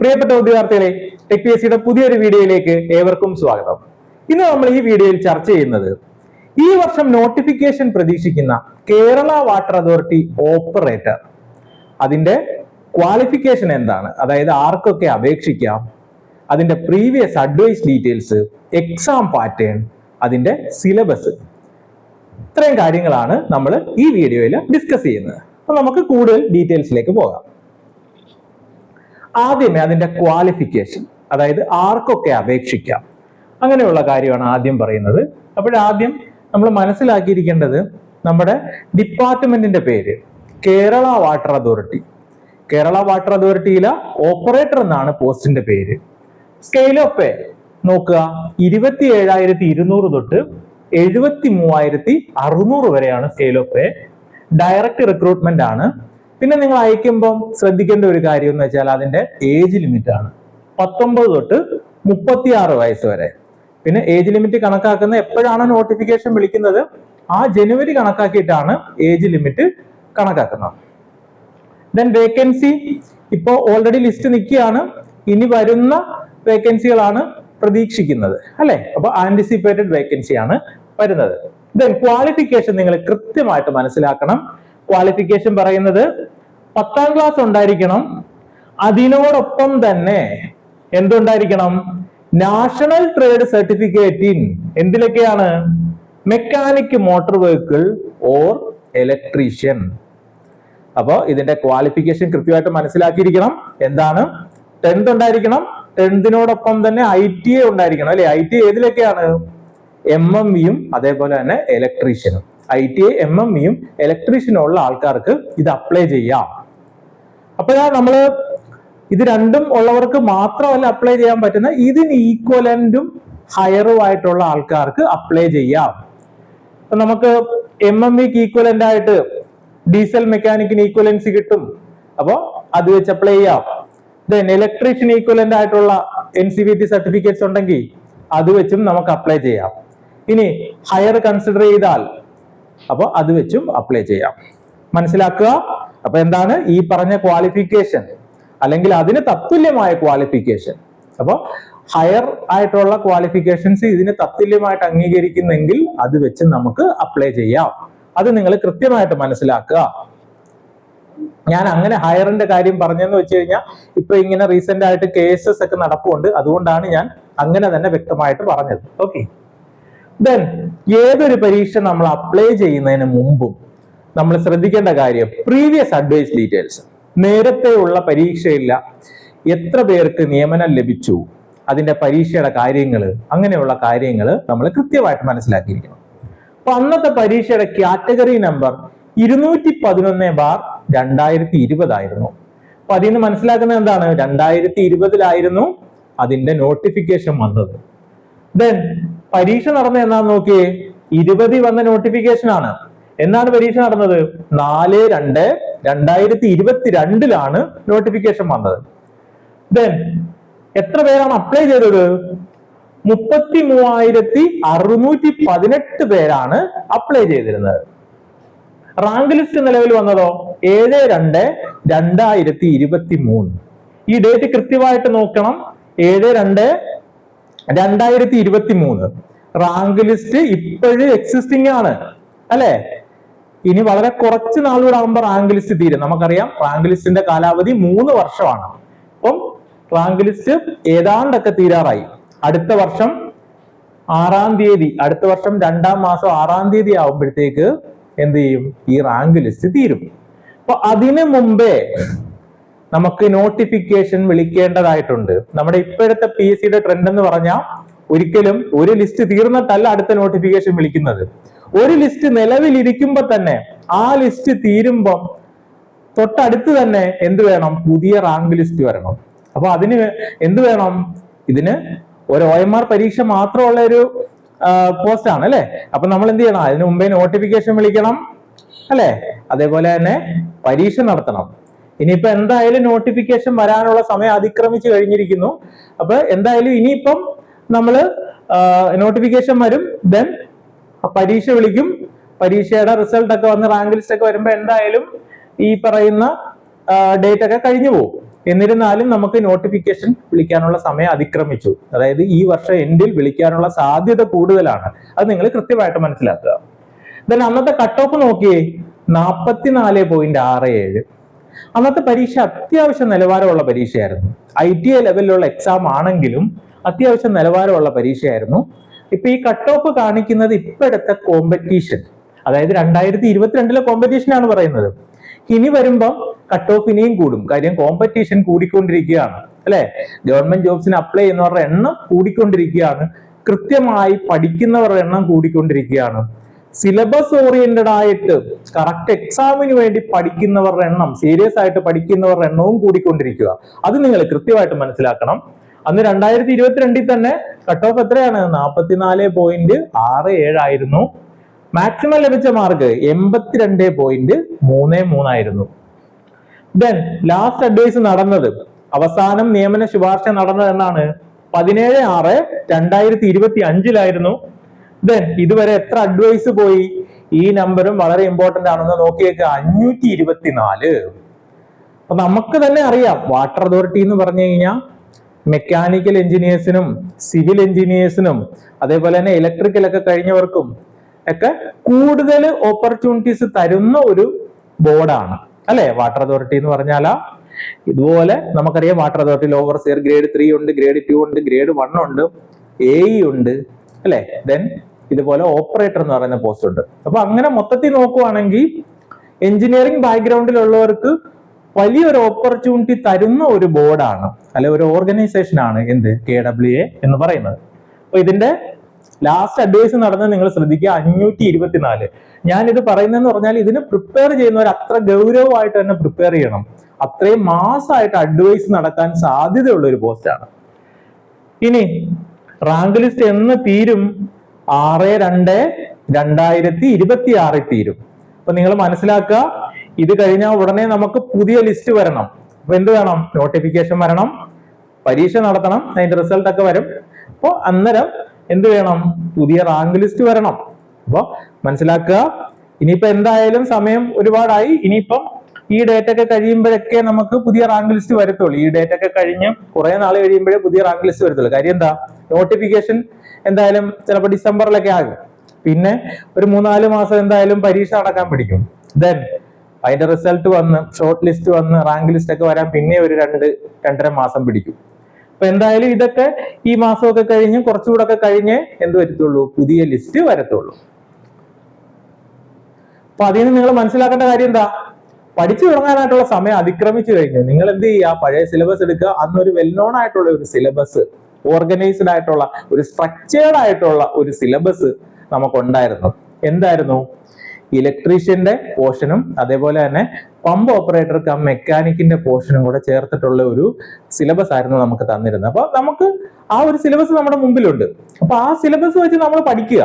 പ്രിയപ്പെട്ട ഉദ്യോഗാർത്ഥികളെ tech P S സിയുടെ പുതിയൊരു വീഡിയോയിലേക്ക് ഏവർക്കും സ്വാഗതം. ഇന്ന് നമ്മൾ ഈ വീഡിയോയിൽ ചർച്ച ചെയ്യുന്നത് ഈ വർഷം നോട്ടിഫിക്കേഷൻ പ്രതീക്ഷിക്കുന്ന കേരള വാട്ടർ അതോറിറ്റി ഓപ്പറേറ്റർ അതിന്റെ ക്വാളിഫിക്കേഷൻ എന്താണ്? അതായത് ആർക്കൊക്കെ അപേക്ഷിക്കാം? അതിന്റെ previous advice details exam pattern അതിന്റെ സിലബസ് ഇത്രയും കാര്യങ്ങളാണ് നമ്മൾ ഈ വീഡിയോയിൽ ഡിസ്കസ് ചെയ്യുന്നത്. അപ്പൊ നമുക്ക് കൂടുതൽ ഡീറ്റെയിൽസിലേക്ക് പോകാം. ആദ്യമേ അതിന്റെ ക്വാളിഫിക്കേഷൻ അതായത് ആർക്കൊക്കെ അപേക്ഷിക്കാം. അങ്ങനെയുള്ള കാര്യമാണ് ആദ്യം പറയുന്നത്. അപ്പോഴാദ്യം നമ്മൾ മനസ്സിലാക്കിയിരിക്കേണ്ടത് നമ്മുടെ ഡിപ്പാർട്ട്മെന്റിന്റെ പേര് Kerala water authority Kerala water അതോറിറ്റിയിലെ operator എന്നാണ് പോസ്റ്റിന്റെ പേര്. സ്കെയിൽ ഓഫ് പേ നോക്കുക. ഇരുപത്തി ഏഴായിരത്തി ഇരുന്നൂറ് തൊട്ട് എഴുപത്തി മൂവായിരത്തി അറുന്നൂറ് വരെയാണ് scale of pay direct recruitment ആണ് പിന്നെ നിങ്ങൾ അയക്കുമ്പം ശ്രദ്ധിക്കേണ്ട ഒരു കാര്യം എന്ന് വെച്ചാൽ അതിന്റെ ഏജ് ലിമിറ്റ് ആണ്. പത്തൊമ്പത് തൊട്ട് മുപ്പത്തി ആറ് വയസ്സ് വരെ. പിന്നെ ഏജ് ലിമിറ്റ് കണക്കാക്കുന്ന എപ്പോഴാണ് നോട്ടിഫിക്കേഷൻ വിളിക്കുന്നത് ആ ജനുവരി കണക്കാക്കിയിട്ടാണ് ഏജ് ലിമിറ്റ് കണക്കാക്കുന്നത്. ദെൻ വേക്കൻസി ഇപ്പോൾ ഓൾറെഡി ലിസ്റ്റ് നിൽക്കുകയാണ്. ഇനി വരുന്ന വേക്കൻസികളാണ് പ്രതീക്ഷിക്കുന്നത്. അല്ലെ? അപ്പൊ ആന്റിസിപ്പേറ്റഡ് വേക്കൻസി ആണ് വരുന്നത്. ദെൻ ക്വാളിഫിക്കേഷൻ നിങ്ങൾ കൃത്യമായിട്ട് മനസ്സിലാക്കണം. ക്വാളിഫിക്കേഷൻ പറയുന്നത് പത്താം ക്ലാസ് ഉണ്ടായിരിക്കണം. അതിനോടൊപ്പം തന്നെ എന്തുണ്ടായിരിക്കണം? National trade certificate in എന്തിലൊക്കെയാണ്? Mechanic motor vehicle or electrician അപ്പോൾ ഇതിന്റെ ക്വാളിഫിക്കേഷൻ കൃത്യമായിട്ട് മനസ്സിലാക്കിയിരിക്കണം. എന്താണ്? ടെൻത്ത് ഉണ്ടായിരിക്കണം. ടെൻത്തിനോടൊപ്പം തന്നെ ഐ ടി എ ഉണ്ടായിരിക്കണം. അല്ലെ? ഐ ടി ഏതിലൊക്കെയാണ്? എം എം വിയും അതേപോലെ തന്നെ ഇലക്ട്രീഷ്യനും I T I M M ഇയും ഇലക്ട്രീഷ്യനുള്ള ആൾക്കാർക്ക് ഇത് അപ്ലൈ ചെയ്യാം. അപ്പോഴാ നമ്മൾ ഇത് രണ്ടും ഉള്ളവർക്ക് മാത്രമല്ല അപ്ലൈ ചെയ്യാൻ പറ്റുന്ന ഇതിന് ഈക്വലന്റും ഹയറും ആയിട്ടുള്ള ആൾക്കാർക്ക് അപ്ലൈ ചെയ്യാം. അപ്പൊ നമുക്ക് എം എം ഇക്ക് ഈക്വലന്റ് ആയിട്ട് ഡീസൽ മെക്കാനിക്കിന് ഈക്വലൻസി കിട്ടും. അപ്പോൾ അത് വെച്ച് അപ്ലൈ ചെയ്യാം. ദെൻ ഇലക്ട്രീഷ്യൻ ഈക്വലന്റ് ആയിട്ടുള്ള N C B T certificates ഉണ്ടെങ്കിൽ അത് വെച്ചും നമുക്ക് അപ്ലൈ ചെയ്യാം. ഇനി ഹയർ കൺസിഡർ ചെയ്താൽ അപ്പോൾ അത് വെച്ചും അപ്ലൈ ചെയ്യാം. മനസ്സിലാക്കുക? അപ്പൊ എന്താണ്? ഈ പറഞ്ഞ ക്വാളിഫിക്കേഷൻ അല്ലെങ്കിൽ അതിന് തത്തുല്യമായ ക്വാളിഫിക്കേഷൻ അപ്പോൾ ഹയർ ആയിട്ടുള്ള ക്വാളിഫിക്കേഷൻസ് ഇതിന് തത്തുല്യമായിട്ട് അംഗീകരിക്കുന്നെങ്കിൽ അത് വെച്ച് നമുക്ക് അപ്ലൈ ചെയ്യാം. അത് നിങ്ങൾ കൃത്യമായിട്ട് മനസ്സിലാക്കുക. ഞാൻ അങ്ങനെ ഹയറിന്റെ കാര്യം പറഞ്ഞെന്ന് വെച്ച് കഴിഞ്ഞാൽ ഇപ്പൊ ഇങ്ങനെ റീസെന്റ് ആയിട്ട് കേസസ് ഒക്കെ നടപ്പുണ്ട്. അതുകൊണ്ടാണ് ഞാൻ അങ്ങനെ തന്നെ വ്യക്തമായിട്ട് പറഞ്ഞത്. ഓക്കെ ദെൻ ഏതൊരു പരീക്ഷ നമ്മൾ അപ്ലൈ ചെയ്യുന്നതിന് മുമ്പും നമ്മൾ ശ്രദ്ധിക്കേണ്ട കാര്യം പ്രീവിയസ് അഡ്വൈസ് ഡീറ്റെയിൽസ് നേരത്തെയുള്ള പരീക്ഷയില്ല. എത്ര പേർക്ക് നിയമനം ലഭിച്ചു? അതിന്റെ പരീക്ഷയുടെ കാര്യങ്ങൾ അങ്ങനെയുള്ള കാര്യങ്ങൾ നമ്മൾ കൃത്യമായിട്ട് മനസ്സിലാക്കിയിരിക്കണം. അപ്പൊ അന്നത്തെ പരീക്ഷയുടെ കാറ്റഗറി നമ്പർ ഇരുന്നൂറ്റി പതിനൊന്ന് ബാർ രണ്ടായിരത്തി ഇരുപതായിരുന്നു അപ്പൊ അതിൽ നിന്ന് മനസ്സിലാക്കുന്നത് എന്താണ്? രണ്ടായിരത്തി ഇരുപതിലായിരുന്നു അതിന്റെ നോട്ടിഫിക്കേഷൻ വന്നത്. ദെൻ പരീക്ഷ നടന്ന എന്നാന്ന് നോക്കിയേ. ഇരുപതി വന്ന നോട്ടിഫിക്കേഷൻ ആണ്. എന്നാണ് പരീക്ഷ നടന്നത്? നാല് രണ്ട് രണ്ടായിരത്തി ഇരുപത്തിരണ്ടിലാണ് നോട്ടിഫിക്കേഷൻ വന്നത്. ദെൻ എത്ര പേരാണ് അപ്ലൈ ചെയ്തത്? മുപ്പത്തി മൂവായിരത്തി അറുന്നൂറ്റി പതിനെട്ട് പേരാണ് അപ്ലൈ ചെയ്തിരുന്നത്. റാങ്ക് ലിസ്റ്റ് നിലവിൽ വന്നതോ? ഏഴ് രണ്ട് രണ്ടായിരത്തി ഇരുപത്തി മൂന്ന് ഈ ഡേറ്റ് കൃത്യമായിട്ട് നോക്കണം. ഏഴ് രണ്ട് രണ്ടായിരത്തി ഇരുപത്തി മൂന്ന് റാങ്ക് ലിസ്റ്റ് ഇപ്പോഴും എക്സിസ്റ്റിംഗ് ആണ്. അല്ലെ? ഇനി വളരെ കുറച്ച് നാളുകൂടെ ആകുമ്പോൾ റാങ്ക് ലിസ്റ്റ് തീരും. നമുക്കറിയാം റാങ്ക് ലിസ്റ്റിന്റെ കാലാവധി മൂന്ന് വർഷമാണ്. അപ്പം റാങ്ക് ലിസ്റ്റ് ഏതാണ്ടൊക്കെ തീരാറായി. അടുത്ത വർഷം ആറാം തീയതി അടുത്ത വർഷം രണ്ടാം മാസം ആറാം തീയതി ആവുമ്പോഴത്തേക്ക് എന്ത് ചെയ്യും? ഈ റാങ്ക് ലിസ്റ്റ് തീരും. അപ്പൊ അതിനു മുമ്പേ നമുക്ക് നോട്ടിഫിക്കേഷൻ വിളിക്കേണ്ടതായിട്ടുണ്ട്. നമ്മുടെ ഇപ്പോഴത്തെ പി എസ് സിയുടെ ട്രെൻഡ് എന്ന് പറഞ്ഞാൽ ഒരിക്കലും ഒരു ലിസ്റ്റ് തീർന്നിട്ടല്ല അടുത്ത നോട്ടിഫിക്കേഷൻ വിളിക്കുന്നത്. ഒരു ലിസ്റ്റ് നിലവിലിരിക്കുമ്പോ തന്നെ ആ ലിസ്റ്റ് തീരുമ്പം തൊട്ടടുത്ത് തന്നെ എന്ത് വേണം? പുതിയ റാങ്ക് ലിസ്റ്റ് വരണം. അപ്പൊ അതിന് എന്ത് വേണം? ഇതിന് ഒരു ഒ എം ആർ പരീക്ഷ മാത്രമുള്ള ഒരു പോസ്റ്റ് ആണ് അല്ലെ? അപ്പൊ നമ്മൾ എന്ത് ചെയ്യണം? അതിന് മുമ്പേ നോട്ടിഫിക്കേഷൻ വിളിക്കണം. അല്ലെ? അതേപോലെ തന്നെ പരീക്ഷ നടത്തണം. ഇനിയിപ്പോ എന്തായാലും നോട്ടിഫിക്കേഷൻ വരാനുള്ള സമയം അതിക്രമിച്ചു കഴിഞ്ഞിരിക്കുന്നു. അപ്പൊ എന്തായാലും ഇനിയിപ്പം നമ്മൾ നോട്ടിഫിക്കേഷൻ വരും ദെൻ പരീക്ഷ വിളിക്കും. പരീക്ഷയുടെ റിസൾട്ട് ഒക്കെ വന്ന് റാങ്ക് ലിസ്റ്റ് ഒക്കെ വരുമ്പോൾ എന്തായാലും ഈ പറയുന്ന ഡേറ്റ് ഒക്കെ കഴിഞ്ഞു പോകും. എന്നിരുന്നാലും നമുക്ക് നോട്ടിഫിക്കേഷൻ വിളിക്കാനുള്ള സമയം അതിക്രമിച്ചു. അതായത് ഈ വർഷം എൻഡിൽ വിളിക്കാനുള്ള സാധ്യത കൂടുതലാണ്. അത് നിങ്ങൾ കൃത്യമായിട്ട് മനസ്സിലാക്കുക. ദെൻ അന്നത്തെ കട്ട് ഓഫ് നോക്കിയേ. നാൽപ്പത്തിനാല് പോയിന്റ് ആറ് ഏഴ്. അന്നത്തെ പരീക്ഷ അത്യാവശ്യം നിലവാരമുള്ള പരീക്ഷയായിരുന്നു. ഐ ടി ഐ ലെവലിലുള്ള എക്സാം ആണെങ്കിലും അത്യാവശ്യം നിലവാരമുള്ള പരീക്ഷയായിരുന്നു. ഇപ്പൊ ഈ കട്ട് ഓഫ് കാണിക്കുന്നത് ഇപ്പോഴത്തെ കോമ്പറ്റീഷൻ അതായത് രണ്ടായിരത്തി ഇരുപത്തിരണ്ടിലെ കോമ്പറ്റീഷൻ ആണ് പറയുന്നത്. ഇനി വരുമ്പം കട്ട് ഓഫ് ഇനിയും കൂടും. കാര്യം കോമ്പറ്റീഷൻ കൂടിക്കൊണ്ടിരിക്കുകയാണ്. അല്ലെ? ഗവൺമെന്റ് ജോബ്സിന് അപ്ലൈ ചെയ്യുന്നവരുടെ എണ്ണം കൂടിക്കൊണ്ടിരിക്കുകയാണ്. കൃത്യമായി പഠിക്കുന്നവരുടെ എണ്ണം കൂടിക്കൊണ്ടിരിക്കുകയാണ്. സിലബസ് ഓറിയന്റഡ് ആയിട്ട് കറക്റ്റ് എക്സാമിന് വേണ്ടി പഠിക്കുന്നവരുടെ എണ്ണം സീരിയസ് ആയിട്ട് പഠിക്കുന്നവരുടെ എണ്ണവും കൂടിക്കൊണ്ടിരിക്കുക. അത് നിങ്ങൾ കൃത്യമായിട്ട് മനസ്സിലാക്കണം. അന്ന് രണ്ടായിരത്തി ഇരുപത്തിരണ്ടിൽ തന്നെ കട്ട് ഓഫ് എത്രയാണ്? നാൽപ്പത്തിനാല് പോയിന്റ് ആറ് ഏഴായിരുന്നു മാക്സിമം ലഭിച്ച മാർക്ക് എൺപത്തിരണ്ട് പോയിന്റ് മൂന്ന് മൂന്നായിരുന്നു ദെൻ ലാസ്റ്റ് അഡ്വൈസ് നടന്നത്. അവസാനം നിയമന ശുപാർശ നടന്നത് എന്നാണ്. പതിനേഴ് ആറ് രണ്ടായിരത്തി ഇരുപത്തി അഞ്ചിലായിരുന്നു ദെൻ ഇതുവരെ എത്ര അഡ്വൈസ് പോയി? ഈ നമ്പറും വളരെ ഇമ്പോർട്ടന്റ് ആണെന്ന് നോക്കിയേക്ക് അഞ്ഞൂറ്റി ഇരുപത്തിനാല് അപ്പൊ നമുക്ക് തന്നെ അറിയാം. വാട്ടർ അതോറിറ്റി എന്ന് പറഞ്ഞു കഴിഞ്ഞാൽ മെക്കാനിക്കൽ എഞ്ചിനീയേഴ്സിനും സിവിൽ എഞ്ചിനീയേഴ്സിനും അതേപോലെ തന്നെ ഇലക്ട്രിക്കൽ ഒക്കെ കഴിഞ്ഞവർക്കും ഒക്കെ കൂടുതൽ ഓപ്പർച്യൂണിറ്റീസ് തരുന്ന ഒരു ബോർഡാണ് അല്ലെ? വാട്ടർ അതോറിറ്റി എന്ന് പറഞ്ഞാലാ ഇതുപോലെ നമുക്കറിയാം water authority overseer grade three ഉണ്ട് ഗ്രേഡ് ടു ഉണ്ട് ഗ്രേഡ് വൺ ഉണ്ട് എ ഉണ്ട് അല്ലെ? ദെൻ ഇതുപോലെ ഓപ്പറേറ്റർ എന്ന് പറയുന്ന പോസ്റ്റ് ഉണ്ട്. അപ്പൊ അങ്ങനെ മൊത്തത്തിൽ നോക്കുവാണെങ്കിൽ എഞ്ചിനീയറിംഗ് ബാക്ക്ഗ്രൗണ്ടിലുള്ളവർക്ക് വലിയൊരു ഓപ്പർച്യൂണിറ്റി തരുന്ന ഒരു ബോർഡാണ് അല്ലെ ഒരു ഓർഗനൈസേഷൻ ആണ് എന്ത്? കെ ഡബ്ല്യു എ എന്ന് പറയുന്നത്. അപ്പൊ ഇതിന്റെ ലാസ്റ്റ് അഡ്വൈസ് നടന്നത് നിങ്ങൾ ശ്രദ്ധിക്കുക അഞ്ഞൂറ്റി ഇരുപത്തിനാല് ഞാൻ ഇത് പറയുന്നതെന്ന് പറഞ്ഞാൽ ഇതിന് പ്രിപ്പയർ ചെയ്യുന്നവർ അത്ര ഗൗരവമായിട്ട് തന്നെ പ്രിപ്പയർ ചെയ്യണം. അത്രയും മാസമായിട്ട് അഡ്വൈസ് നടക്കാൻ സാധ്യതയുള്ള ഒരു പോസ്റ്റാണ് ഇനി റാങ്ക് ലിസ്റ്റ് എന്ന് തീരും ആറ് രണ്ട് രണ്ടായിരത്തി ഇരുപത്തി ആറിൽ തീരും. അപ്പൊ നിങ്ങൾ മനസ്സിലാക്കുക ഇത് കഴിഞ്ഞാൽ ഉടനെ നമുക്ക് പുതിയ ലിസ്റ്റ് വരണം. അപ്പൊ എന്ത് വേണം? നോട്ടിഫിക്കേഷൻ വരണം. പരീക്ഷ നടത്തണം. അതിന്റെ റിസൾട്ട് ഒക്കെ വരും. അപ്പോൾ അന്നേരം എന്ത് വേണം? പുതിയ റാങ്ക് ലിസ്റ്റ് വരണം. അപ്പോൾ മനസ്സിലാക്കുക ഇനിയിപ്പോ എന്തായാലും സമയം ഒരുപാടായി. ഇനിയിപ്പം ഈ ഡേറ്റ് ഒക്കെ കഴിയുമ്പോഴൊക്കെ നമുക്ക് പുതിയ റാങ്ക് ലിസ്റ്റ് വരത്തുള്ളൂ. ഈ ഡേറ്റ് ഒക്കെ കഴിഞ്ഞ് കുറെ നാൾ കഴിയുമ്പോഴേ പുതിയ റാങ്ക് ലിസ്റ്റ് വരത്തുള്ളൂ. കാര്യം എന്താ? നോട്ടിഫിക്കേഷൻ എന്തായാലും ചിലപ്പോൾ ഡിസംബറിലൊക്കെ ആകും. പിന്നെ ഒരു മൂന്നാൽ മാസം എന്തായാലും പരീക്ഷ നടക്കാൻ പിടിക്കും ദെൻ അതിന്റെ റിസൾട്ട് വന്ന് ഷോർട്ട് ലിസ്റ്റ് വന്ന് റാങ്ക് ലിസ്റ്റ് ഒക്കെ വരാൻ പിന്നെ ഒരു രണ്ട് രണ്ടര മാസം പിടിക്കും. അപ്പൊ എന്തായാലും ഇതൊക്കെ ഈ മാസമൊക്കെ കഴിഞ്ഞ് കുറച്ചുകൂടെ ഒക്കെ കഴിഞ്ഞ് എന്ത് വരത്തുള്ളൂ? പുതിയ ലിസ്റ്റ് വരത്തുള്ളൂ. അപ്പൊ അതിൽ നിന്ന് നിങ്ങൾ മനസ്സിലാക്കേണ്ട കാര്യം എന്താ? പഠിച്ചു തുടങ്ങാനായിട്ടുള്ള സമയം അതിക്രമിച്ചു കഴിഞ്ഞു. നിങ്ങൾ എന്ത് ചെയ്യുക? പഴയ സിലബസ് എടുക്കുക. അന്നൊരു വെൽ നോൺ ആയിട്ടുള്ള ഒരു സിലബസ് ഓർഗനൈസ്ഡ് ആയിട്ടുള്ള ഒരു സ്ട്രക്ചേർഡ് ആയിട്ടുള്ള ഒരു സിലബസ് നമുക്കുണ്ടായിരുന്നു. എന്തായിരുന്നു? ഇലക്ട്രീഷ്യന്റെ പോർഷനും അതേപോലെ തന്നെ പമ്പ് ഓപ്പറേറ്റർ കം മെക്കാനിക്കിന്റെ പോർഷനും കൂടെ ചേർത്തിട്ടുള്ള ഒരു സിലബസ് ആയിരുന്നു നമുക്ക് തന്നിരുന്നത്. അപ്പൊ നമുക്ക് ആ ഒരു സിലബസ് നമ്മുടെ മുമ്പിലുണ്ട്. അപ്പൊ ആ സിലബസ് വെച്ച് നമ്മൾ പഠിക്കുക.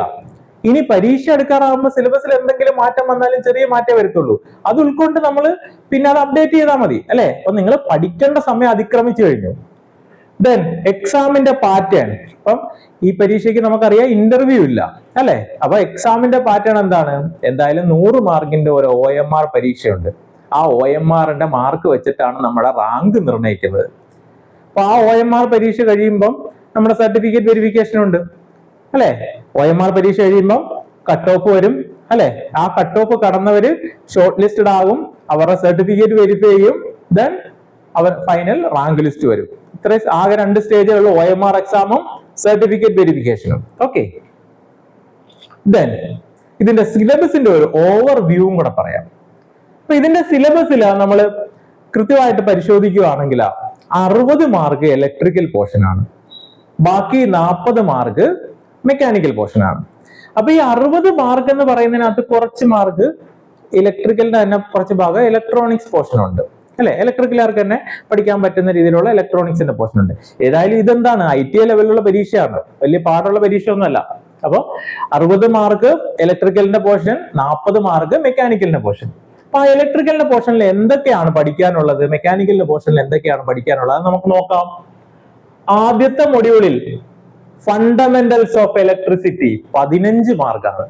ഇനി പരീക്ഷ എടുക്കാറാകുമ്പോൾ സിലബസിൽ എന്തെങ്കിലും മാറ്റം വന്നാലും ചെറിയ മാറ്റേ വരത്തുള്ളൂ. അത് ഉൾക്കൊണ്ട് നമ്മൾ പിന്നെ അത് അപ്ഡേറ്റ് ചെയ്താൽ മതി അല്ലെ? അപ്പൊ നിങ്ങൾ പഠിക്കേണ്ട സമയം അതിക്രമിച്ചു കഴിഞ്ഞു. ദെൻ എക്സാമിന്റെ പാറ്റേൺ ഇപ്പം ഈ പരീക്ഷയ്ക്ക് നമുക്കറിയാം ഇന്റർവ്യൂ ഇല്ല അല്ലെ? അപ്പൊ എക്സാമിന്റെ പാറ്റേൺ എന്താണ്? എന്തായാലും നൂറ് മാർക്കിന്റെ ഒരു ഒ എം ആർ പരീക്ഷയുണ്ട്. ആ ഒ എം ആറിന്റെ മാർക്ക് വെച്ചിട്ടാണ് നമ്മുടെ റാങ്ക് നിർണയിക്കുന്നത്. അപ്പൊ ആ ഒ എം ആർ പരീക്ഷ കഴിയുമ്പം നമ്മുടെ സർട്ടിഫിക്കറ്റ് വെരിഫിക്കേഷൻ ഉണ്ട്. അല്ലെ? ഒ എം ആർ പരീക്ഷ കഴിയുമ്പം കട്ട് ഓഫ് വരും അല്ലെ? ആ കട്ട് ഓഫ് കടന്നവര് ഷോർട്ട് ലിസ്റ്റഡ് ആകും അവരുടെ സർട്ടിഫിക്കറ്റ് വെരിഫൈ ചെയ്യും ദെൻ അവർ ഫൈനൽ റാങ്ക് ലിസ്റ്റ് വരും. ഇത്ര ആകെ രണ്ട് സ്റ്റേജുള്ള ഒ എം ആർ എക്സാമും സർട്ടിഫിക്കറ്റ് വെരിഫിക്കേഷനും ഓക്കെ ദെൻ ഇതിന്റെ സിലബസിന്റെ ഒരു ഓവർ വ്യൂവും കൂടെ പറയാം. അപ്പൊ ഇതിന്റെ സിലബസിൽ നമ്മൾ കൃത്യമായിട്ട് പരിശോധിക്കുകയാണെങ്കിൽ അറുപത് മാർക്ക് ഇലക്ട്രിക്കൽ പോർഷനാണ് ബാക്കി നാൽപ്പത് മാർക്ക് മെക്കാനിക്കൽ പോർഷൻ ആണ്. അപ്പൊ ഈ അറുപത് മാർക്ക് എന്ന് പറയുന്നതിനകത്ത് കുറച്ച് മാർക്ക് ഇലക്ട്രിക്കലിന്റെ തന്നെ കുറച്ച് ഭാഗം ഇലക്ട്രോണിക്സ് പോർഷൻ ഉണ്ട്. അല്ലെ? ഇലക്ട്രിക്കലുകാർക്ക് തന്നെ പഠിക്കാൻ പറ്റുന്ന രീതിയിലുള്ള ഇലക്ട്രോണിക്സിന്റെ പോർഷൻ ഉണ്ട്. ഏതായാലും ഇതെന്താണ്? ഐ ടി ലെവലിലുള്ള പരീക്ഷയാണ്. വലിയ പാടുള്ള പരീക്ഷ ഒന്നുമല്ല അപ്പോൾ അറുപത് മാർക്ക് ഇലക്ട്രിക്കലിന്റെ പോർഷൻ നാൽപ്പത് മാർക്ക് മെക്കാനിക്കലിന്റെ പോർഷൻ അപ്പൊ ആ ഇലക്ട്രിക്കലിന്റെ പോർഷനിൽ എന്തൊക്കെയാണ് പഠിക്കാനുള്ളത്? മെക്കാനിക്കലിന്റെ പോർഷനിൽ എന്തൊക്കെയാണ് പഠിക്കാനുള്ളത്? നമുക്ക് നോക്കാം. ആദ്യത്തെ മൊഡ്യൂളിൽ ഫണ്ടമെന്റൽസ് ഓഫ് ഇലക്ട്രിസിറ്റി പതിനഞ്ച് മാർക്കാണ്.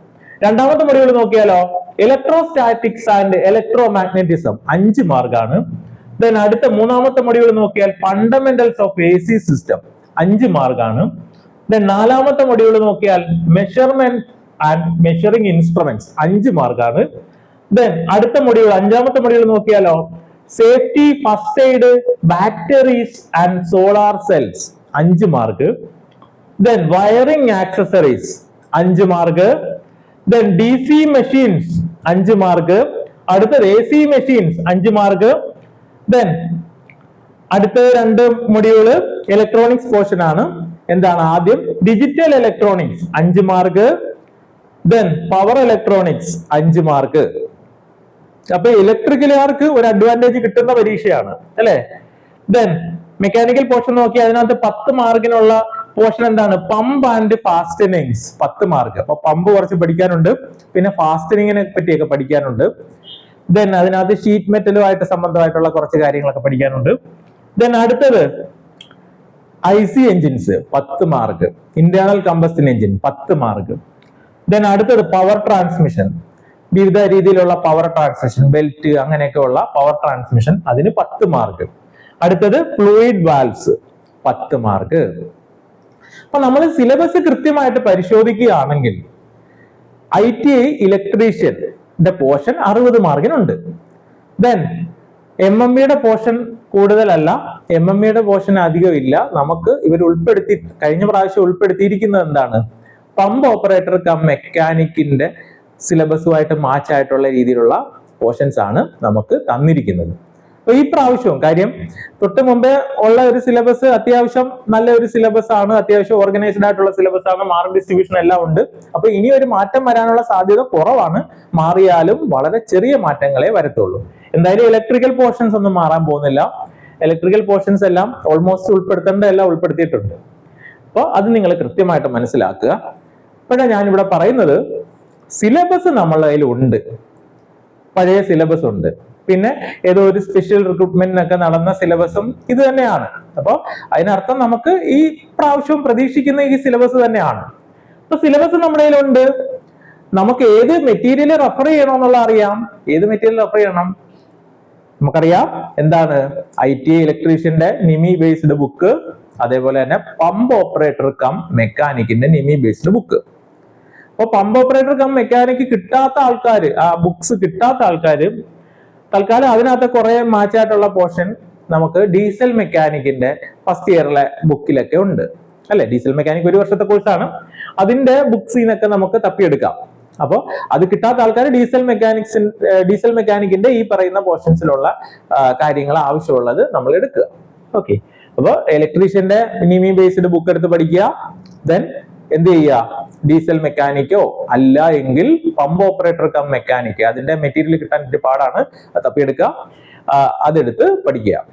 രണ്ടാമത്തെ മൊഡ്യൂൾ നോക്കിയാലോ ഇലക്ട്രോസ്റ്റാറ്റിക്സ് ആൻഡ് ഇലക്ട്രോ മാഗ്നറ്റിസം അഞ്ച് മാർക്കാണ്. ദെൻ അടുത്ത മൂന്നാമത്തെ മൊഡ്യൂൾ നോക്കിയാൽ fundamentals of A C system അഞ്ച് മാർക്കാണ്. ദെൻ നാലാമത്തെ മൊഡ്യൂൾ നോക്കിയാൽ മെഷർമെന്റ് ആൻഡ് മെഷറിംഗ് ഇൻസ്ട്രുമെന്റ്സ് അഞ്ച് മാർക്കാണ്. ദെൻ അടുത്ത മൊഡ്യൂൾ അഞ്ചാമത്തെ മൊഡ്യൂൾ നോക്കിയാലോ safety first aid batteries and solar cells അഞ്ച് മാർക്ക്. ദെൻ വയറിംഗ് ആക്സസറീസ് അഞ്ച് മാർക്ക് ഡി സി മെഷീൻസ് അഞ്ച് മാർക്ക് അടുത്തത് എ സി മെഷീൻസ് അഞ്ച് മാർക്ക് ദെൻ അടുത്ത രണ്ട് മൊഡ്യൂൾ ഇലക്ട്രോണിക്സ് പോർഷൻ ആണ്. എന്താണ് ആദ്യം? ഡിജിറ്റൽ ഇലക്ട്രോണിക്സ് അഞ്ച് മാർക്ക് ദെൻ പവർ ഇലക്ട്രോണിക്സ് അഞ്ച് മാർക്ക് അപ്പൊ ഇലക്ട്രിക്കലുകാർക്ക് ഒരു അഡ്വാന്റേജ് കിട്ടുന്ന പരീക്ഷയാണ് അല്ലെ? ദെൻ മെക്കാനിക്കൽ പോർഷൻ നോക്കി അതിനകത്ത് പത്ത് മാർക്കിനുള്ള പോർഷൻ എന്താണ്? പമ്പ് ആൻഡ് ഫാസ്റ്റനിങ്സ് പത്ത് മാർക്ക് അപ്പൊ പമ്പ് കുറച്ച് പഠിക്കാനുണ്ട്. പിന്നെ ഫാസ്റ്റനിങ്ങിനെ പറ്റിയൊക്കെ പഠിക്കാനുണ്ട്. ദെൻ അതിനകത്ത് ഷീറ്റ് മെറ്റലുമായിട്ട് സംബന്ധമായിട്ടുള്ള കുറച്ച് കാര്യങ്ങളൊക്കെ പഠിക്കാനുണ്ട്. ദെൻ അടുത്തത് ഐ സി എഞ്ചിൻസ് പത്ത് മാർക്ക് ഇന്റേണൽ കമ്പസ്റ്റിൻ എഞ്ചിൻ പത്ത് മാർക്ക് ദെൻ അടുത്തത് പവർ ട്രാൻസ്മിഷൻ വിവിധ രീതിയിലുള്ള പവർ ട്രാൻസ്മിഷൻ ബെൽറ്റ് അങ്ങനെയൊക്കെ ഉള്ള പവർ ട്രാൻസ്മിഷൻ അതിന് പത്ത് മാർക്ക് അടുത്തത് ഫ്ലൂയിഡ് വാൽവ്സ് പത്ത് മാർക്ക് അപ്പൊ നമ്മൾ സിലബസ് കൃത്യമായിട്ട് പരിശോധിക്കുകയാണെങ്കിൽ ഐ ടി ഐ ഇലക്ട്രീഷ്യന്റെ പോർഷൻ അറുപത് മാർക്കിനുണ്ട് ദെൻ എം എം ബിയുടെ പോർഷൻ കൂടുതലല്ല. എം എം ബിയുടെ പോർഷൻ അധികം ഇല്ല. നമുക്ക് ഇവർ ഉൾപ്പെടുത്തി കഴിഞ്ഞ പ്രാവശ്യം ഉൾപ്പെടുത്തിയിരിക്കുന്നത് എന്താണ്? പമ്പ് ഓപ്പറേറ്റർ കം മെക്കാനിക്കിന്റെ സിലബസുമായിട്ട് മാച്ച് ആയിട്ടുള്ള രീതിയിലുള്ള പോർഷൻസ് ആണ് നമുക്ക് തന്നിരിക്കുന്നത്. ഈ പ്രാവശ്യവും കാര്യം തൊട്ട് മുമ്പേ ഉള്ള ഒരു സിലബസ് അത്യാവശ്യം നല്ല ഒരു സിലബസ് ആണ് അത്യാവശ്യം ഓർഗനൈസ്ഡ് ആയിട്ടുള്ള സിലബസ് ആണ് മാർക്ക് ഡിസ്ട്രിബ്യൂഷൻ എല്ലാം ഉണ്ട്. അപ്പൊ ഇനി ഒരു മാറ്റം വരാനുള്ള സാധ്യത കുറവാണ്. മാറിയാലും വളരെ ചെറിയ മാറ്റങ്ങളെ വരത്തുള്ളൂ. എന്തായാലും ഇലക്ട്രിക്കൽ പോർഷൻസ് ഒന്നും മാറാൻ പോകുന്നില്ല. ഇലക്ട്രിക്കൽ പോർഷൻസ് എല്ലാം ഓൾമോസ്റ്റ് ഉൾപ്പെടുത്തേണ്ട എല്ലാം ഉൾപ്പെടുത്തിയിട്ടുണ്ട്. അപ്പോൾ അത് നിങ്ങൾ കൃത്യമായിട്ട് മനസ്സിലാക്കുക. ഇപ്പോഴാണ് ഞാനിവിടെ പറയുന്നത് സിലബസ് നമ്മളതിൽ ഉണ്ട് പഴയ സിലബസ് ഉണ്ട്. പിന്നെ ഏതോ ഒരു സ്പെഷ്യൽ റിക്രൂട്ട്മെന്റിനൊക്കെ നടന്ന സിലബസും ഇത് തന്നെയാണ്. അപ്പോൾ അതിനർത്ഥം നമുക്ക് ഈ പ്രാവശ്യം പ്രതീക്ഷിക്കുന്ന ഈ സിലബസ് തന്നെയാണ്. അപ്പൊ സിലബസ് നമ്മുടെ കയ്യിലുണ്ട്. നമുക്ക് ഏത് മെറ്റീരിയൽ റെഫർ ചെയ്യണമെന്നുള്ള അറിയാം. ഏത് മെറ്റീരിയൽ റെഫർ ചെയ്യണം? നമുക്കറിയാം എന്താണ്? ഐ ടി ഇലക്ട്രീഷ്യന്റെ നിമി ബേസ്ഡ് ബുക്ക് അതേപോലെ തന്നെ പമ്പ് ഓപ്പറേറ്റർ കം മെക്കാനിക്കിന്റെ നിമി ബേസ്ഡ് ബുക്ക് അപ്പൊ പമ്പ് ഓപ്പറേറ്റർ കം മെക്കാനിക്ക് കിട്ടാത്ത ആൾക്കാർ ആ ബുക്സ് കിട്ടാത്ത ആൾക്കാർ തൽക്കാലം അതിനകത്ത് കുറെ മാച്ചായിട്ടുള്ള പോർഷൻ നമുക്ക് ഡീസൽ മെക്കാനിക്കിന്റെ ഫസ്റ്റ് ഇയറിലെ ബുക്കിലൊക്കെ ഉണ്ട്. അല്ലെ? ഡീസൽ മെക്കാനിക് ഒരു വർഷത്തെ കോഴ്സാണ് അതിന്റെ ബുക്സിൽ നിന്നൊക്കെ നമുക്ക് തപ്പിയെടുക്കാം. അപ്പോൾ അത് കിട്ടാത്ത ആൾക്കാർ ഡീസൽ മെക്കാനിക്സ് ഡീസൽ മെക്കാനിക്കിന്റെ ഈ പറയുന്ന പോർഷൻസിലുള്ള കാര്യങ്ങൾ ആവശ്യമുള്ളത് നമ്മൾ എടുക്കുക. ഓക്കെ അപ്പോൾ ഇലക്ട്രീഷ്യന്റെ മിനിമി ബേസ്ഡ് ബുക്ക് എടുത്ത് പഠിക്കുക. ദെൻ എന്ത് ചെയ്യുക? ഡീസൽ മെക്കാനിക്കോ അല്ല എങ്കിൽ പമ്പ് ഓപ്പറേറ്റർ കം മെക്കാനിക്ക്. അതിന്റെ മെറ്റീരിയൽ കിട്ടാൻ പാടാണ്. തപ്പിയെടുക്കുക. അതെടുത്ത് പഠിക്കുക.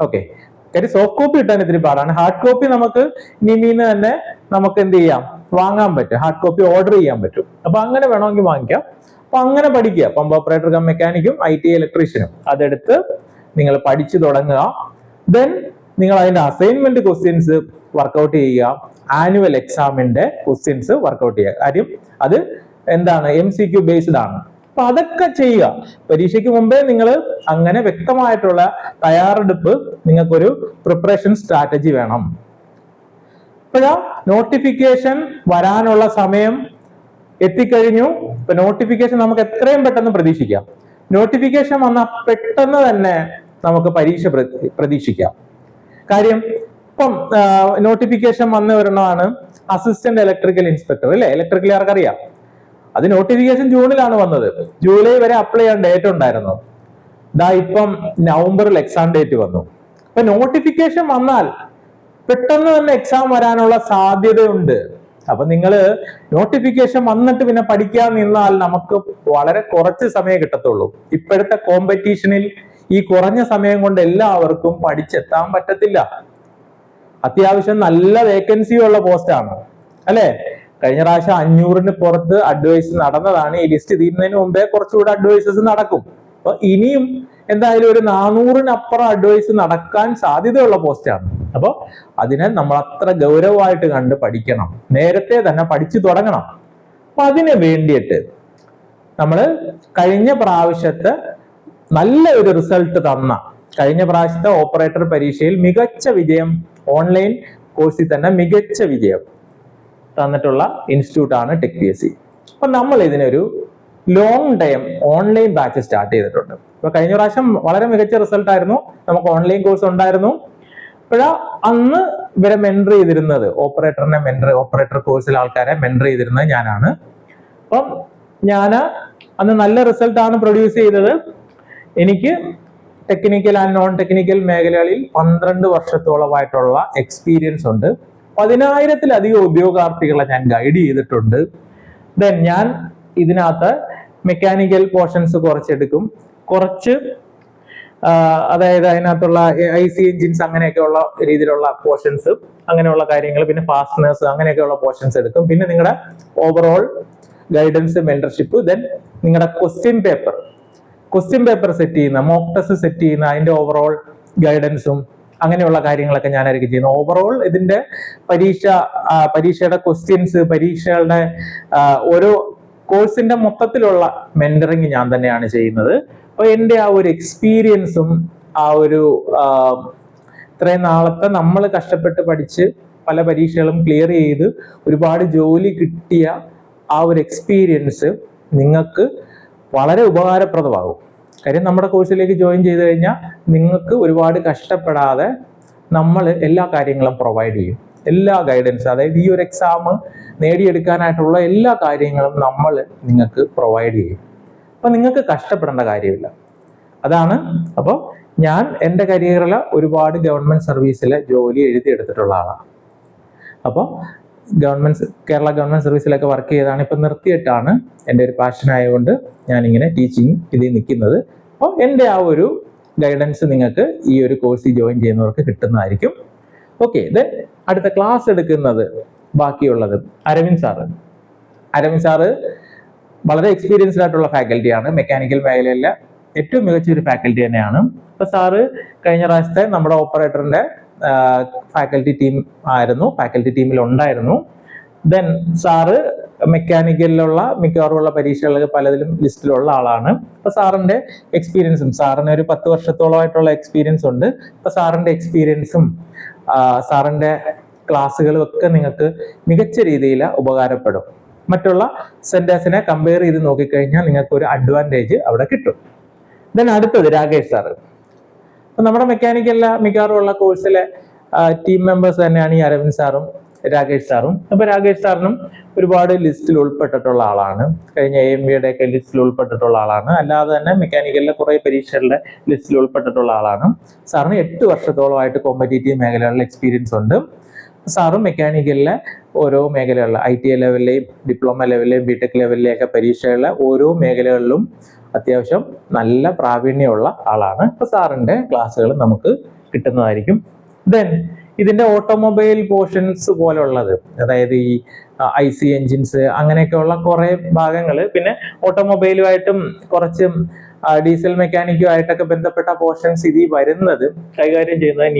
ഓക്കെ. കാര്യം സോഫ്റ്റ് കോപ്പി കിട്ടാൻ ഇത്തിരി പാടാണ്. ഹാർഡ് കോപ്പി നമുക്ക് നിമീന്ന് തന്നെ നമുക്ക് എന്ത് ചെയ്യാം? വാങ്ങാൻ പറ്റും. ഹാർഡ് കോപ്പി ഓർഡർ ചെയ്യാൻ പറ്റും. അപ്പൊ അങ്ങനെ വേണമെങ്കിൽ വാങ്ങിക്കാം. അപ്പൊ അങ്ങനെ പഠിക്കുക. പമ്പ് ഓപ്പറേറ്റർ കം മെക്കാനിക്കും ഐ ടി ഇലക്ട്രീഷ്യനും അതെടുത്ത് നിങ്ങൾ പഠിച്ചു തുടങ്ങുക. ദെൻ നിങ്ങൾ അതിന്റെ അസൈൻമെന്റ് ക്വസ്റ്റ്യൻസ് വർക്കൗട്ട് ചെയ്യുക. ആനുവൽ എക്സാമിന്റെ ക്വസ്റ്റ്യൻസ് വർക്കൗട്ട് ചെയ്യുക. കാര്യം അത് എന്താണ്? എം സി ക്യു ബേസ്ഡ് ആണ്. അപ്പൊ അതൊക്കെ ചെയ്യുക. പരീക്ഷയ്ക്ക് മുമ്പേ നിങ്ങൾ അങ്ങനെ വ്യക്തമായിട്ടുള്ള തയ്യാറെടുപ്പ് നിങ്ങൾക്കൊരു പ്രിപ്പറേഷൻ സ്ട്രാറ്റജി വേണം. ഇപ്പോഴാ നോട്ടിഫിക്കേഷൻ വരാനുള്ള സമയം എത്തിക്കഴിഞ്ഞു. ഇപ്പൊ നോട്ടിഫിക്കേഷൻ നമുക്ക് എത്രയും പെട്ടെന്ന് പ്രതീക്ഷിക്കാം. നോട്ടിഫിക്കേഷൻ വന്നാൽ പെട്ടെന്ന് തന്നെ നമുക്ക് പരീക്ഷ പ്രതീക്ഷിക്കാം. കാര്യം ഇപ്പം നോട്ടിഫിക്കേഷൻ വന്ന ഒരെണ്ണമാണ് അസിസ്റ്റന്റ് ഇലക്ട്രിക്കൽ ഇൻസ്പെക്ടർ അല്ലെ? ഇലക്ട്രിക്കൽ ആർക്കറിയാം? അത് നോട്ടിഫിക്കേഷൻ ജൂണിലാണ് വന്നത്. ജൂലൈ വരെ അപ്ലൈ ചെയ്യാൻ ഡേറ്റ് ഉണ്ടായിരുന്നു. ദാ ഇപ്പം നവംബറിൽ എക്സാം ഡേറ്റ് വന്നു. അപ്പൊ നോട്ടിഫിക്കേഷൻ വന്നാൽ പെട്ടെന്ന് തന്നെ എക്സാം വരാനുള്ള സാധ്യതയുണ്ട്. അപ്പൊ നിങ്ങൾ നോട്ടിഫിക്കേഷൻ വന്നിട്ട് പിന്നെ പഠിക്കാൻ നിന്നാൽ നമുക്ക് വളരെ കുറച്ച് സമയം കിട്ടത്തുള്ളൂ. ഇപ്പോഴത്തെ കോമ്പറ്റീഷനിൽ ഈ കുറഞ്ഞ സമയം കൊണ്ട് എല്ലാവർക്കും പഠിച്ചെത്താൻ പറ്റത്തില്ല. അത്യാവശ്യം നല്ല വേക്കൻസി ഉള്ള പോസ്റ്റാണ് അല്ലേ? കഴിഞ്ഞ പ്രാവശ്യം അഞ്ഞൂറിന് പുറത്ത് അഡ്വൈസ് നടന്നതാണ്. ഈ ലിസ്റ്റ് തീരുന്നതിന് മുമ്പേ കുറച്ചുകൂടെ അഡ്വൈസസ് നടക്കും. അപ്പൊ ഇനിയും എന്തായാലും ഒരു നാനൂറിനപ്പുറം അഡ്വൈസ് നടക്കാൻ സാധ്യതയുള്ള പോസ്റ്റാണ് അപ്പോൾ അതിനെ നമ്മൾ അത്ര ഗൗരവമായിട്ട് കണ്ട് പഠിക്കണം. നേരത്തെ തന്നെ പഠിച്ചു തുടങ്ങണം. അപ്പൊ അതിന് വേണ്ടിയിട്ട് നമ്മൾ കഴിഞ്ഞ പ്രാവശ്യത്തെ നല്ല ഒരു റിസൾട്ട് തന്ന കഴിഞ്ഞ പ്രാവശ്യത്തെ ഓപ്പറേറ്റർ പരീക്ഷയിൽ മികച്ച വിജയം ഓൺലൈൻ കോഴ്സിൽ തന്നെ മികച്ച വിജയം തന്നിട്ടുള്ള ഇൻസ്റ്റിറ്റ്യൂട്ട് ആണ് ടെക് പി എസ് സി അപ്പൊ നമ്മൾ ഇതിനൊരു long time online batch start ചെയ്തിട്ടുണ്ട്. അപ്പൊ കഴിഞ്ഞ പ്രാവശ്യം വളരെ മികച്ച റിസൾട്ട് ആയിരുന്നു. നമുക്ക് ഓൺലൈൻ കോഴ്സ് ഉണ്ടായിരുന്നു. അപ്പോഴ അന്ന് ഇവരെ മെന്റർ ചെയ്തിരുന്നത്. ഓപ്പറേറ്ററിനെ മെന്റർ ഓപ്പറേറ്റർ കോഴ്സിലെ ആൾക്കാരെ മെന്റർ ചെയ്തിരുന്നത് ഞാനാണ്. അപ്പം ഞാൻ അന്ന് നല്ല റിസൾട്ടാണ് പ്രൊഡ്യൂസ് ചെയ്തത്. എനിക്ക് ടെക്നിക്കൽ ആൻഡ് നോൺ ടെക്നിക്കൽ മേഖലകളിൽ പന്ത്രണ്ട് വർഷത്തോളമായിട്ടുള്ള എക്സ്പീരിയൻസ് ഉണ്ട്. പതിനായിരത്തിലധികം ഉദ്യോഗാർത്ഥികളെ ഞാൻ ഗൈഡ് ചെയ്തിട്ടുണ്ട്. ദെൻ ഞാൻ ഇതിനകത്ത് മെക്കാനിക്കൽ പോർഷൻസ് കുറച്ചെടുക്കും. കുറച്ച് അതായത് അതിനകത്തുള്ള ഐ സി എഞ്ചിൻസ് അങ്ങനെയൊക്കെയുള്ള രീതിയിലുള്ള പോർഷൻസ് അങ്ങനെയുള്ള കാര്യങ്ങൾ പിന്നെ ഫാസ്റ്റ്നേഴ്സ് അങ്ങനെയൊക്കെയുള്ള പോർഷൻസ് എടുക്കും. പിന്നെ നിങ്ങളുടെ ഓവറോൾ ഗൈഡൻസ് മെന്റർഷിപ്പ് ദെൻ നിങ്ങളുടെ question paper question paper set ചെയ്യുന്ന മോക്ക് ടെസ്റ്റ് സെറ്റ് ചെയ്യുന്ന അതിന്റെ ഓവറോൾ ഗൈഡൻസും അങ്ങനെയുള്ള കാര്യങ്ങളൊക്കെ ഞാനായിരിക്കും ചെയ്യുന്നത്. ഓവറോൾ ഇതിന്റെ പരീക്ഷ പരീക്ഷയുടെ ക്വസ്റ്റ്യൻസ് പരീക്ഷകളുടെ ഓരോ കോഴ്സിന്റെ മൊത്തത്തിലുള്ള മെന്ററിങ് ഞാൻ തന്നെയാണ് ചെയ്യുന്നത്. അപ്പൊ എന്റെ ആ ഒരു എക്സ്പീരിയൻസും ആ ഒരു ഇത്രയും നാളത്തെ നമ്മൾ കഷ്ടപ്പെട്ട് പഠിച്ച് പല പരീക്ഷകളും ക്ലിയർ ചെയ്ത് ഒരുപാട് ജോലി കിട്ടിയ ആ ഒരു എക്സ്പീരിയൻസ് നിങ്ങൾക്ക് വളരെ ഉപകാരപ്രദമാകും. കാര്യം നമ്മുടെ കോഴ്സിലേക്ക് ജോയിൻ ചെയ്ത് കഴിഞ്ഞാൽ നിങ്ങൾക്ക് ഒരുപാട് കഷ്ടപ്പെടാതെ നമ്മൾ എല്ലാ കാര്യങ്ങളും പ്രൊവൈഡ് ചെയ്യും. എല്ലാ ഗൈഡൻസ് അതായത് ഈ ഒരു എക്സാം നേടിയെടുക്കാനായിട്ടുള്ള എല്ലാ കാര്യങ്ങളും നമ്മൾ നിങ്ങൾക്ക് പ്രൊവൈഡ് ചെയ്യും. അപ്പൊ നിങ്ങൾക്ക് കഷ്ടപ്പെടേണ്ട കാര്യമില്ല. അതാണ് അപ്പോൾ ഞാൻ എന്റെ കരിയറിൽ ഒരുപാട് ഗവൺമെന്റ് സർവീസിലെ ജോലി എഴുതിയെടുത്തിട്ടുള്ള ആളാണ്. അപ്പോൾ ഗവൺമെന്റ് കേരള ഗവൺമെന്റ് സർവീസിലൊക്കെ വർക്ക് ചെയ്താണ് ഇപ്പം നിർത്തിയിട്ടാണ് എന്റെ ഒരു പാഷൻ ആയതുകൊണ്ട് ഞാനിങ്ങനെ ടീച്ചിങ് ഇതിൽ നിൽക്കുന്നത്. അപ്പോൾ എന്റെ ആ ഒരു ഗൈഡൻസ് നിങ്ങൾക്ക് ഈ ഒരു കോഴ്സിൽ ജോയിൻ ചെയ്യുന്നവർക്ക് കിട്ടുന്നതായിരിക്കും. ഓക്കെ ദെൻ അടുത്ത ക്ലാസ് എടുക്കുന്നത് ബാക്കിയുള്ളത് അരവിന്ദ് സാറ് അരവിന്ദ് സാറ് വളരെ എക്സ്പീരിയൻസ്ഡ് ആയിട്ടുള്ള ഫാക്കൽറ്റിയാണ് മെക്കാനിക്കൽ മേഖലയിലെ ഏറ്റവും മികച്ച ഒരു ഫാക്കൽറ്റി തന്നെയാണ്. അപ്പൊ സാറ് കഴിഞ്ഞ പ്രാവശ്യത്തെ നമ്മുടെ ഓപ്പറേറ്ററിന്റെ ഫാക്കൽറ്റി ടീം ആയിരുന്നു. ഫാക്കൽറ്റി ടീമിൽ ഉണ്ടായിരുന്നു ദെൻ സാറ് മെക്കാനിക്കലിലുള്ള മിക്കവാറുമുള്ള പരീക്ഷകളിൽ പലതിലും ലിസ്റ്റിലുള്ള ആളാണ്. അപ്പോൾ സാറിന്റെ എക്സ്പീരിയൻസും സാറിന് ഒരു പത്ത് വർഷത്തോളമായിട്ടുള്ള എക്സ്പീരിയൻസ് ഉണ്ട്. അപ്പോൾ സാറിന്റെ എക്സ്പീരിയൻസും സാറിന്റെ ക്ലാസ്സുകളും ഒക്കെ നിങ്ങൾക്ക് മികച്ച രീതിയിൽ ഉപകാരപ്പെടും. മറ്റുള്ള സെന്റേഴ്സിനെ കമ്പയർ ചെയ്ത് നോക്കിക്കഴിഞ്ഞാൽ നിങ്ങൾക്ക് ഒരു അഡ്വാന്റേജ് അവിടെ കിട്ടും. ദെൻ അടുത്തത് രാകേഷ് സാറ് അപ്പൊ നമ്മുടെ മെക്കാനിക്കൽ മിക്കവാറും ഉള്ള കോഴ്സിലെ ടീം മെമ്പേഴ്സ് തന്നെയാണ് ഈ അരവിന്ദ് സാറും രാകേഷ് സാറും. അപ്പൊ രാകേഷ് സാറിനും ഒരുപാട് ലിസ്റ്റിൽ ഉൾപ്പെട്ടിട്ടുള്ള ആളാണ്. കഴിഞ്ഞ എ എം ബിയുടെ ഒക്കെ ലിസ്റ്റിൽ ഉൾപ്പെട്ടിട്ടുള്ള ആളാണ്. അല്ലാതെ തന്നെ മെക്കാനിക്കലിലെ കുറെ പരീക്ഷകളുടെ ലിസ്റ്റിൽ ഉൾപ്പെട്ടിട്ടുള്ള ആളാണ്. സാറിന് എട്ട് വർഷത്തോളമായിട്ട് കോമ്പറ്റേറ്റീവ് മേഖലകളിൽ എക്സ്പീരിയൻസ് ഉണ്ട്. സാറും മെക്കാനിക്കലിലെ ഓരോ മേഖലകളിലെ ഐ ടി ഐ ലെവലിലെയും ഡിപ്ലോമ ലെവലിലെയും ബിടെക് ലെവലിലെയൊക്കെ പരീക്ഷകളിലെ ഓരോ മേഖലകളിലും അത്യാവശ്യം നല്ല പ്രാവീണ്യമുള്ള ആളാണ്. അപ്പൊ സാറിന്റെ ക്ലാസ്സുകൾ നമുക്ക് കിട്ടുന്നതായിരിക്കും. ദെൻ ഇതിന്റെ ഓട്ടോമൊബൈൽ പോർഷൻസ് പോലുള്ളത് അതായത് ഈ ഐ സി എൻജിൻസ് അങ്ങനെയൊക്കെയുള്ള കുറെ ഭാഗങ്ങൾ പിന്നെ ഓട്ടോമൊബൈലുമായിട്ടും കുറച്ച് ഡീസൽ മെക്കാനിക്കുമായിട്ടൊക്കെ ബന്ധപ്പെട്ട പോർഷൻസ് ഇതിൽ വരുന്നത് കൈകാര്യം ചെയ്യുന്നത്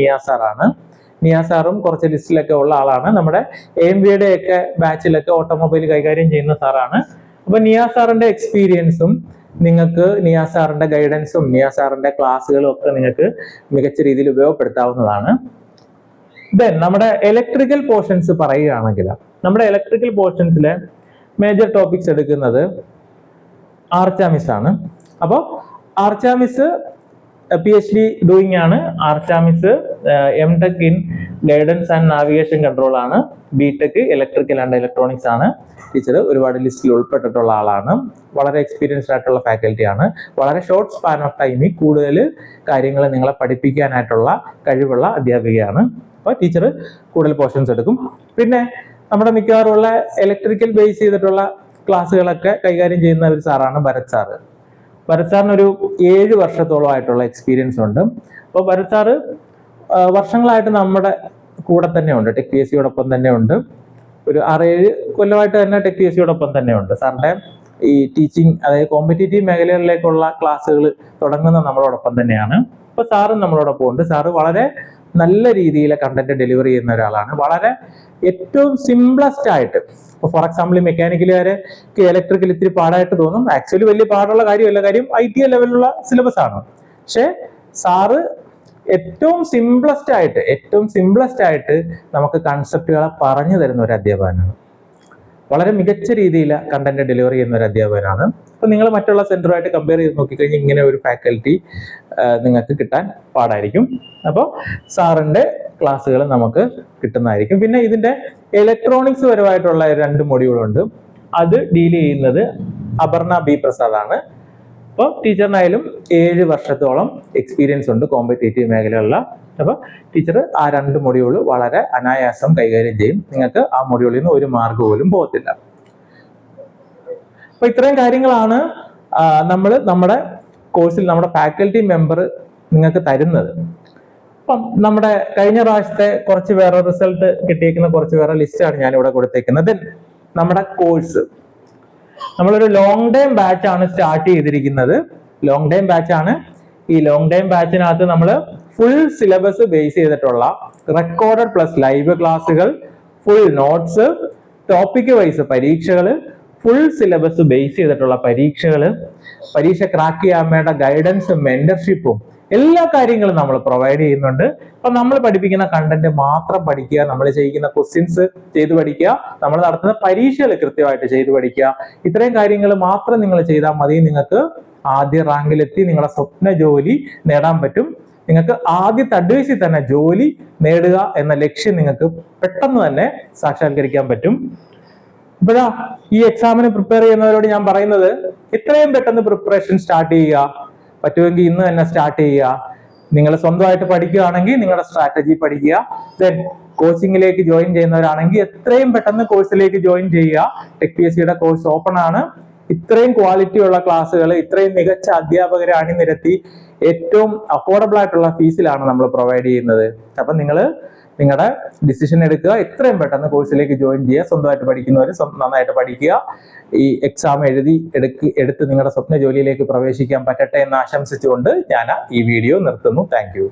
നിയാ സാറും കുറച്ച് ലിസ്റ്റിലൊക്കെ ഉള്ള ആളാണ്. നമ്മുടെ എ വിയുടെ ഒക്കെ ബാച്ചിലൊക്കെ ഓട്ടോമൊബൈൽ കൈകാര്യം ചെയ്യുന്ന സാറാണ്. അപ്പൊ നിയാസാറിന്റെ എക്സ്പീരിയൻസും നിങ്ങൾക്ക് നിയാസാറിന്റെ ഗൈഡൻസും നിയാസാറിന്റെ ക്ലാസ്സുകളും ഒക്കെ നിങ്ങൾക്ക് മികച്ച രീതിയിൽ ഉപയോഗപ്പെടുത്താവുന്നതാണ്. ദെൻ നമ്മുടെ ഇലക്ട്രിക്കൽ പോർഷൻസ് പറയുകയാണെങ്കിൽ നമ്മുടെ ഇലക്ട്രിക്കൽ പോർഷൻസിലെ മേജർ ടോപ്പിക്സ് എടുക്കുന്നത് ആർച്ചാമിസ് ആണ്. അപ്പോൾ ആർച്ചാമിസ് പി എച്ച് ഡി ഡൂയിങ് ആണ്. ആർച്ചാമിസ് M tech in guidance and navigation control ആണ്. B tech electrical and electronics ആണ്. ടീച്ചർ ഒരുപാട് ലിസ്റ്റിൽ ഉൾപ്പെട്ടിട്ടുള്ള ആളാണ്. വളരെ എക്സ്പീരിയൻസ്ഡ് ആയിട്ടുള്ള ഫാക്കൽറ്റി ആണ്. വളരെ ഷോർട്ട് സ്പാൻ ഓഫ് ടൈമിൽ കൂടുതൽ കാര്യങ്ങൾ നിങ്ങളെ പഠിപ്പിക്കാനായിട്ടുള്ള കഴിവുള്ള അധ്യാപികയാണ്. അപ്പോൾ ടീച്ചർ കൂടുതൽ പോർഷൻസ് എടുക്കും. പിന്നെ നമ്മുടെ മിക്കവാറുമുള്ള ഇലക്ട്രിക്കൽ ബേസ് ചെയ്തിട്ടുള്ള ക്ലാസ്സുകളൊക്കെ കൈകാര്യം ചെയ്യുന്ന ഒരു സാറാണ് ഭരത് സാറ് ഭരത് സാറിന് ഒരു ഏഴ് വർഷത്തോളമായിട്ടുള്ള എക്സ്പീരിയൻസ് ഉണ്ട്. അപ്പോൾ ഭരത് വർഷങ്ങളായിട്ട് നമ്മുടെ കൂടെ തന്നെ ഉണ്ട്. ടെക് പി എസ് സിയോടൊപ്പം തന്നെ ഉണ്ട്. ഒരു ആറേഴ് കൊല്ലമായിട്ട് തന്നെ ടെക് പി എസ് സിയോടൊപ്പം തന്നെ ഉണ്ട്. സാറിന്റെ ഈ ടീച്ചിങ് അതായത് കോമ്പറ്റേറ്റീവ് മേഖലകളിലേക്കുള്ള ക്ലാസ്സുകൾ തുടങ്ങുന്ന നമ്മളോടൊപ്പം തന്നെയാണ്. അപ്പോൾ സാറും നമ്മളോടൊപ്പം ഉണ്ട്. സാറ് വളരെ നല്ല രീതിയിലെ കണ്ടന്റ് ഡെലിവറി ചെയ്യുന്ന ഒരാളാണ്. വളരെ ഏറ്റവും സിംപ്ലസ്റ്റ് ആയിട്ട് ഇപ്പോൾ ഫോർ എക്സാമ്പിൾ ഈ മെക്കാനിക്കലുകാരെ ഇലക്ട്രിക്കൽ ഇത്തിരി പാടായിട്ട് തോന്നും. ആക്ച്വലി വലിയ പാടുള്ള കാര്യമല്ല. കാര്യം ഐ ടി ലെവലിലുള്ള സിലബസ് ആണ്. പക്ഷേ സാറ് ഏറ്റവും സിംപ്ലസ്റ്റ് ആയിട്ട് ഏറ്റവും സിംപ്ലസ്റ്റ് ആയിട്ട് നമുക്ക് കൺസെപ്റ്റുകളെ പറഞ്ഞു തരുന്ന ഒരു അധ്യാപകനാണ്. വളരെ മികച്ച രീതിയിൽ കണ്ടന്റ് ഡെലിവറി ചെയ്യുന്ന ഒരു അധ്യാപകനാണ്. അപ്പൊ നിങ്ങൾ മറ്റുള്ള സെന്ററുമായിട്ട് കമ്പയർ ചെയ്ത് നോക്കിക്കഴിഞ്ഞാൽ ഇങ്ങനെ ഒരു ഫാക്കൽറ്റി നിങ്ങൾക്ക് കിട്ടാൻ പാടായിരിക്കും. അപ്പോൾ സാറിന്റെ ക്ലാസ്സുകൾ നമുക്ക് കിട്ടുന്നതായിരിക്കും. പിന്നെ ഇതിന്റെ ഇലക്ട്രോണിക്സ് പരമായിട്ടുള്ള രണ്ട് മൊഡ്യൂളുണ്ട് അത് ഡീൽ ചെയ്യുന്നത് അപർണ ബി പ്രസാദ് ആണ് അപ്പോൾ ടീച്ചറിനായാലും ഏഴ് വർഷത്തോളം എക്സ്പീരിയൻസ് ഉണ്ട് കോമ്പറ്റേറ്റീവ് മേഖലകളിൽ അപ്പോൾ ടീച്ചർ ആ രണ്ട് മൊഡ്യൂൾ വളരെ അനായാസം കൈകാര്യം ചെയ്യും. നിങ്ങൾക്ക് ആ മൊഡ്യൂളിൽ നിന്ന് ഒരു മാർക്ക് പോലും പോകത്തില്ല. അപ്പൊ ഇത്രയും കാര്യങ്ങളാണ് നമ്മൾ നമ്മുടെ കോഴ്സിൽ നമ്മുടെ ഫാക്കൽറ്റി മെമ്പർ നിങ്ങൾക്ക് തരുന്നത്. അപ്പം നമ്മുടെ കഴിഞ്ഞ പ്രാവശ്യത്തെ കുറച്ച് വേറെ റിസൾട്ട് കിട്ടിയിരിക്കുന്ന കുറച്ച് വേറെ ലിസ്റ്റാണ് ഞാൻ ഇവിടെ കൊടുത്തേക്കുന്നത്. നമ്മുടെ കോഴ്സ് നമ്മളൊരു ലോങ് ടൈം ബാച്ച് ആണ് സ്റ്റാർട്ട് ചെയ്തിരിക്കുന്നത്. ലോങ് ടൈം ബാച്ച് ആണ്. ഈ ലോങ് ടൈം ബാച്ചിനകത്ത് നമ്മൾ ഫുൾ സിലബസ് ബേസ് ചെയ്തിട്ടുള്ള റെക്കോർഡഡ് പ്ലസ് ലൈവ് ക്ലാസ്സുകൾ ഫുൾ നോട്ട്സ് ടോപ്പിക് വൈസ് പരീക്ഷകൾ ഫുൾ സിലബസ് ബേസ് ചെയ്തിട്ടുള്ള പരീക്ഷകൾ പരീക്ഷ ക്രാക്ക് ചെയ്യാൻ വേണ്ട ഗൈഡൻസും മെന്റർഷിപ്പും എല്ലാ കാര്യങ്ങളും നമ്മൾ പ്രൊവൈഡ് ചെയ്യുന്നുണ്ട്. അപ്പൊ നമ്മൾ പഠിപ്പിക്കുന്ന കണ്ടന്റ് മാത്രം പഠിക്കുക നമ്മൾ ചെയ്യിക്കുന്ന ക്വസ്റ്റ്യൻസ് ചെയ്ത് പഠിക്കുക നമ്മൾ നടത്തുന്ന പരീക്ഷകൾ കൃത്യമായിട്ട് ചെയ്ത് പഠിക്കുക. ഇത്രയും കാര്യങ്ങൾ മാത്രം നിങ്ങൾ ചെയ്താൽ മതി. നിങ്ങൾക്ക് ആദ്യ റാങ്കിലെത്തി നിങ്ങളുടെ സ്വപ്ന ജോലി നേടാൻ പറ്റും. നിങ്ങൾക്ക് ആദ്യത്തെ അഡ്വൈസിൽ തന്നെ ജോലി നേടുക എന്ന ലക്ഷ്യം നിങ്ങൾക്ക് പെട്ടെന്ന് തന്നെ സാക്ഷാത്കരിക്കാൻ പറ്റും. ഇപ്പോഴാ ഈ എക്സാമിന് പ്രിപ്പയർ ചെയ്യുന്നവരോട് ഞാൻ പറയുന്നത് എത്രയും പെട്ടെന്ന് പ്രിപ്പറേഷൻ സ്റ്റാർട്ട് ചെയ്യുക. പറ്റുമെങ്കിൽ ഇന്ന് തന്നെ സ്റ്റാർട്ട് ചെയ്യുക. നിങ്ങൾ സ്വന്തമായിട്ട് പഠിക്കുകയാണെങ്കിൽ നിങ്ങളുടെ സ്ട്രാറ്റജി പഠിക്കുക. ദെൻ കോച്ചിങ്ങിലേക്ക് ജോയിൻ ചെയ്യുന്നവരാണെങ്കിൽ എത്രയും പെട്ടെന്ന് കോഴ്സിലേക്ക് ജോയിൻ ചെയ്യുക. ടെക് പി എസ് സിയുടെ കോഴ്സ് ഓപ്പൺ ആണ്. ഇത്രയും ക്വാളിറ്റി ഉള്ള ക്ലാസ്സുകൾ ഇത്രയും മികച്ച അധ്യാപകരെ അണിനിരത്തി ഏറ്റവും അഫോർഡബിൾ ആയിട്ടുള്ള ഫീസിലാണ് നമ്മൾ പ്രൊവൈഡ് ചെയ്യുന്നത്. അപ്പം നിങ്ങൾ നിങ്ങളുടെ ഡിസിഷൻ എടുക്കുക. എത്രയും പെട്ടെന്ന് കോഴ്സിലേക്ക് ജോയിൻ ചെയ്യുക. സ്വന്തമായിട്ട് പഠിക്കുന്നവർ നന്നായിട്ട് പഠിക്കുക. ഈ എക്സാം എഴുതി എടുക്ക് എടുത്ത് നിങ്ങളുടെ സ്വപ്ന ജോലിയിലേക്ക് പ്രവേശിക്കാൻ പറ്റട്ടെ എന്ന് ആശംസിച്ചുകൊണ്ട് ഞാൻ ഈ വീഡിയോ നിർത്തുന്നു. താങ്ക്